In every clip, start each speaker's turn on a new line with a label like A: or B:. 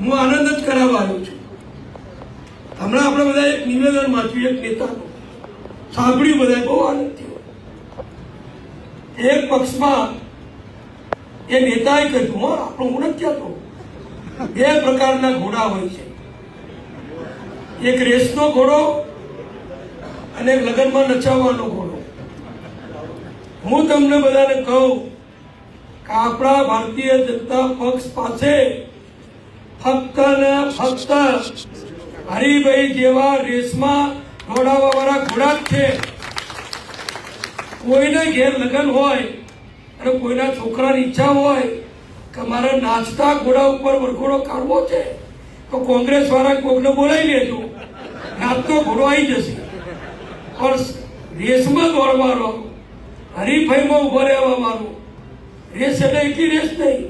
A: હું આનંદ જ કરાવવા આવ્યો છું. હમણાં આપણે બધા એક નિવેદન વાંચ્યું, એક નેતાનું. સાંભળ્યું બધા બહુ આનંદ થયો. એક પક્ષમાં એ નેતાએ કહ્યું, હા, આપણો હું નથી કહેતો બે પ્રકારના ઘોડા હોય છે. એક રેસનો ઘોડો અને લગ્નમાં નચાવવાનો ઘોડો. હું તમને બધાને કહું કે આપણા ભારતીય જનતા પક્ષ પાસે ફક્ત ને ફક્ત હરિભાઈ જેવા રેસમાં દોડાવવા વાળા ઘોડા જ છે. કોઈને ઘેર લગ્ન હોય અને કોઈના છોકરાની ઈચ્છા હોય કે મારે નાચતા ઘોડા ઉપર વરઘોડો કાઢવો છે, તો કોંગ્રેસ વાળા કોકને બોલાવી લેજો. નાચતો ઘોડો આવી જશે. પણ રેસમાં દોડવાનો હરીફાઈમાં ઊભો રહેવા મારો. રેસ એટલે એટલી રેસ નહીં.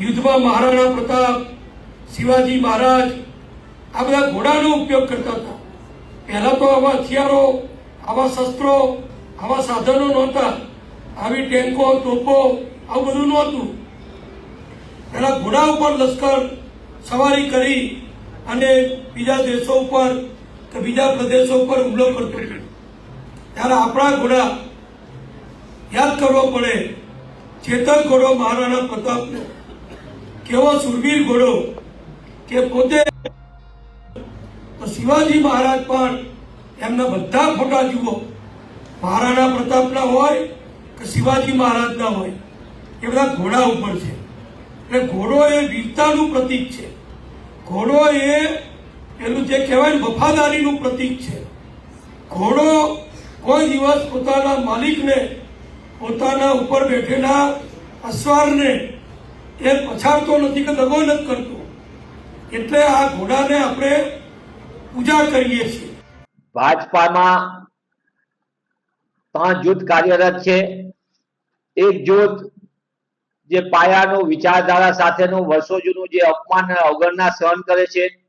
A: યુદ્ધમાં મહારાણા પ્રતાપ શિવાજી મહારાજ આ બધા ઘોડાનો ઉપયોગ કરતા હતા. પહેલા તો આવા હથિયારો, આવા શસ્ત્રો, આવા સાધનો નહોતા. આવી ટેન્કો તોપો આવું બધું નહોતું. પહેલા ઘોડા ઉપર લશ્કર સવારી કરી અને બીજા દેશો ઉપર કે બીજા પ્રદેશો ઉપર હુમલો કરતો ત્યારે આપણા ઘોડા યાદ કરવો પડે. ચેતન ઘોડો મહારાણા પ્રતાપનો. કેવો સુરવીર ઘોડો. કે પોતે તો શિવાજી મહારાજ પણ એમના બધા ફોટા જુઓ. મહારાણા પ્રતાપના હોય કે શિવાજી મહારાજના હોય. એ બધા ઘોડા ઉપર છે. એટલે ઘોડો એ વીરતાનું પ્રતીક છે. ઘોડો એ એનું જે કહેવાય ને વફાદારીનું પ્રતીક છે. ઘોડો કોઈ દિવસ પોતાના માલિકને, પોતાના ઉપર બેઠેલા અસવારને એ પછાડતો નથી કે દગો નથી કરતો. એટલે આ ઘોડાને આપણે પૂજા કરીએ છીએ.
B: ભાજપામાં ત્રણ જૂથ કાર્યરત છે. એક જૂથ જે પાયાનું વિચારધારા સાથેનું વર્ષો જૂનું જે અપમાન અવગણના સહન કરે છે.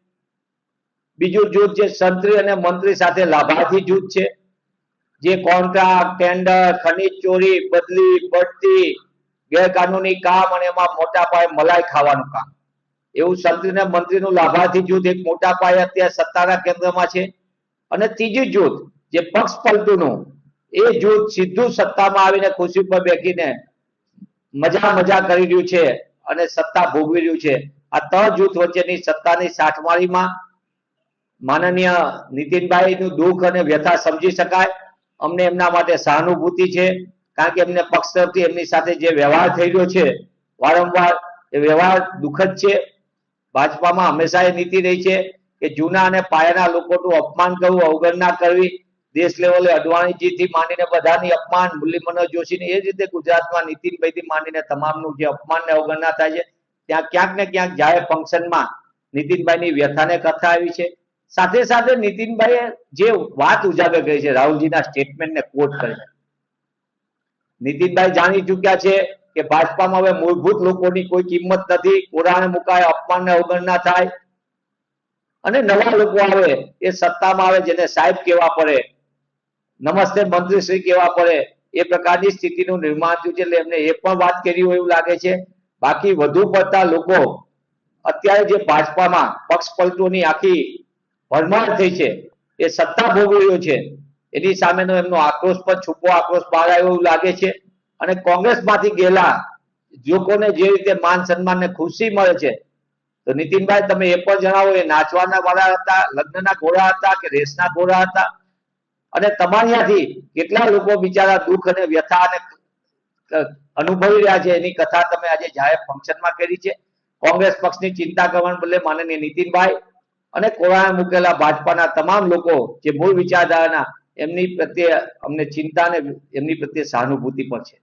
B: બીજું જૂથ જે સંત્રી અને મંત્રી સાથે લાભાર્થી જૂથ છે. જે કોન્ટ્રાક્ટ, ટેન્ડર, ખનીજ ચોરી, બદલી, બઢતી, ગેરકાનૂની કામ અને એમાં મોટા પાયે મલાઈ ખાવાનું કામ. એવું સંત્રી મંત્રી નું લાભાર્થી જૂથ એક મોટા પાયે અત્યારે સત્તાના કેન્દ્રમાં છે. અને ત્રીજું જૂથ, જે પક્ષ પલટુનું, એ જૂથ સીધું સત્તામાં આવીને ખુરશી પર બેસીને મજા મજા કરી રહ્યું છે અને સત્તા ભોગવી રહ્યું છે. આ ત્રણ જૂથ વચ્ચેની સત્તાની સાઠમાળીમાં માનનીય નીતિનભાઈ નું દુઃખ અને વ્યથા સમજી શકાય. અમને એમના માટે સહાનુભૂતિ છે, કારણ કે એમને પક્ષ તરફથી એમની સાથે જે વ્યવહાર થઈ રહ્યો છે, વારંવાર એ વ્યવહાર દુઃખદ છે. ભાજપામાં હંમેશા એ નીતિ રહી છે કે જૂના અને પાયાના લોકોનું અપમાન કરવું, અવગણના કરવી, દેશ લેવલે અડવાણીજી થી માંડીને બધાની અપમાન, મુરલી મનોહર જોશી એ રીતે ગુજરાતમાં નીતિનભાઈ થી માંડીને તમામનું જે અપમાન ને અવગણના થાય છે, ત્યાં ક્યાંક ને ક્યાંક જાહેર ફંક્શનમાં નીતિનભાઈની વ્યથાને કથા આવી છે. સાથે સાથે નીતિનભાઈએ જે વાત ઉજાગર કરી છે, રાહુલજીના સ્ટેટમેન્ટને કોટ કરીને નીતિનભાઈ જાણી ચૂક્યા છે કે ભાજપામાં હવે મૂળભૂત લોકોની કોઈ કિંમત નથી કોરાણે મુકાય અપમાનને અવગણના થાય. અને નવા લોકો આવે એ સત્તામાં આવે જેને સાહેબ કેવા પડે, નમસ્તે મંત્રી શ્રી કેવા પડે, એ પ્રકારની સ્થિતિનું નિર્માણ થયું છે. એટલે એમને એ પણ વાત કરી હોય એવું લાગે છે. બાકી વધુ પડતા લોકો અત્યારે જે ભાજપામાં પક્ષ પલટોની આખી ભરમાર થઈ છે, એ સત્તા ભોગવ્યો છે. એની સામેનો એમનો આક્રોશ પણ છુપો આક્રોશ બહાર આવ્યો એવું લાગે છે. અને કોંગ્રેસમાંથી ગયેલા લોકોને જે રીતે માન સન્માન ખુશી મળે છે, તો નીતિનભાઈ તમે એ પણ જણાવો, એ નાચવાના વાળા હતા, લગ્નના ઘોડા હતા કે રેસના ઘોડા હતા? અને તમારિયાથી કેટલા લોકો બિચારા દુઃખ અને વ્યથા અને અનુભવી રહ્યા છે? એની કથા તમે આજે જાહેર ફંક્શનમાં કરી છે. કોંગ્રેસ પક્ષની ચિંતા કરવાને બદલે માનનીય નીતિનભાઈ અને કોરાણે મૂકેલા ભાજપાના તમામ લોકો જે મૂળ વિચારધારાના, એમની પ્રત્યે અમને ચિંતા અને એમની પ્રત્યે સહાનુભૂતિ પણ છે.